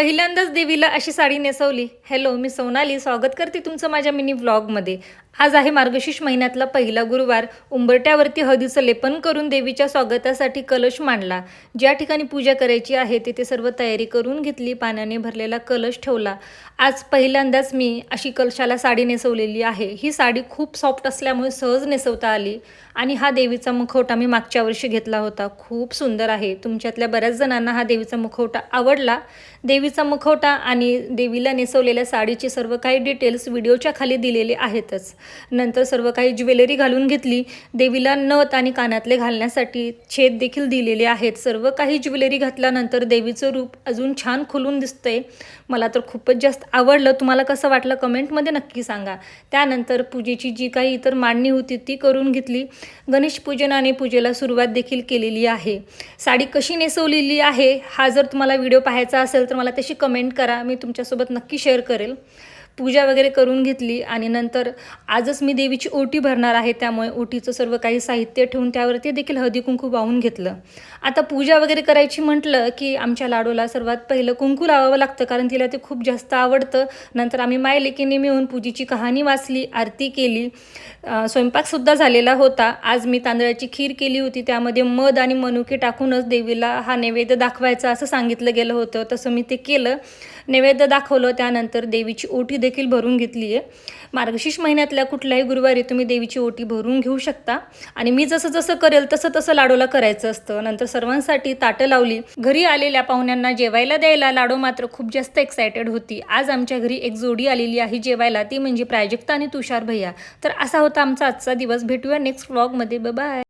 पहिल्यांदाच देवीला अशी साडी नेसवली. हॅलो मी सोनाली. स्वागत करते तुमचं माझ्या मिनी व्लॉगमध्ये. आज आहे मार्गशीर्ष महिन्यातला पहिला गुरुवार. उंबरट्यावरती हळदीचं लेपन करून देवीच्या स्वागतासाठी कलश मांडला. ज्या ठिकाणी पूजा करायची आहे तिथे सर्व तयारी करून घेतली. पाण्याने भरलेला कलश ठेवला. आज पहिल्यांदाच मी अशी कलशाला साडी नेसवलेली आहे. ही साडी खूप सॉफ्ट असल्यामुळे सहज नेसवता आली. आणि हा देवीचा मुखवटा मी मागच्या वर्षी घेतला होता. खूप सुंदर आहे. तुमच्यातल्या बऱ्याच जणांना हा देवीचा मुखवटा आवडला. देवी देवीचा मुखवटा आणि देवीला नेसवलेल्या साडीचे सर्व काही डिटेल्स व्हिडिओच्या खाली दिलेले आहेतच. नंतर सर्व काही ज्वेलरी घालून घेतली. देवीला नथ आणि कानातले घालण्यासाठी छेद देखील दिलेले आहेत. सर्व काही ज्वेलरी घातल्यानंतर देवीचं रूप अजून छान खुलून दिसतंय. मला तर खूपच जास्त आवडलं. तुम्हाला कसं वाटलं कमेंटमध्ये नक्की सांगा. त्यानंतर पूजेची जी काही इतर मांडणी होती ती करून घेतली. गणेश पूजन आणि पूजेला सुरुवात देखील केलेली आहे. साडी कशी नेसवलेली आहे? हा जर तुम्हाला व्हिडिओ पाहायचा असेल तर मला तशी कमेंट करा मी तुमच्यासोबत नक्की शेअर करेल. पूजा वगैरे करून घेतली आणि नंतर आजच मी देवीची ओटी भरणार आहे त्यामुळे ओटीचं सर्व काही साहित्य ठेवून त्यावरती देखील हळदी कुंकू वाहून घेतलं. आता पूजा वगैरे करायची म्हटलं की आमच्या लाडूला सर्वात पहिलं कुंकू लावावं लागतं कारण तिला ते खूप जास्त आवडतं. नंतर आम्ही मायलेकीने मिळून पूजेची कहाणी वाचली आरती केली. स्वयंपाकसुद्धा झालेला होता. आज मी तांदळाची खीर केली होती त्यामध्ये मध आणि मनुके टाकूनच देवीला हा नैवेद्य दाखवायचा असं सांगितलं गेलं होतं. तसं मी ते केलं. नैवेद्य दाखवलं त्यानंतर देवीची ओटी देखील भरून घेतली आहे मार्गशीर्ष महिन्यातल्या कुठल्याही गुरुवारी तुम्ही देवीची ओटी भरून घेऊ शकता. आणि मी जसं जसं करेल तसं तसं लाडूला करायचं असतं. नंतर सर्वांसाठी ताटं लावली. घरी आलेल्या पाहुण्यांना जेवायला द्यायला लाडू मात्र खूप जास्त एक्सायटेड होती. आज आमच्या घरी एक जोडी आलेली आहे जेवायला. ती म्हणजे प्राजक्ता आणि तुषार भैया. तर असा होता आमचा आजचा दिवस. भेटूया नेक्स्ट व्लॉगमध्ये बाय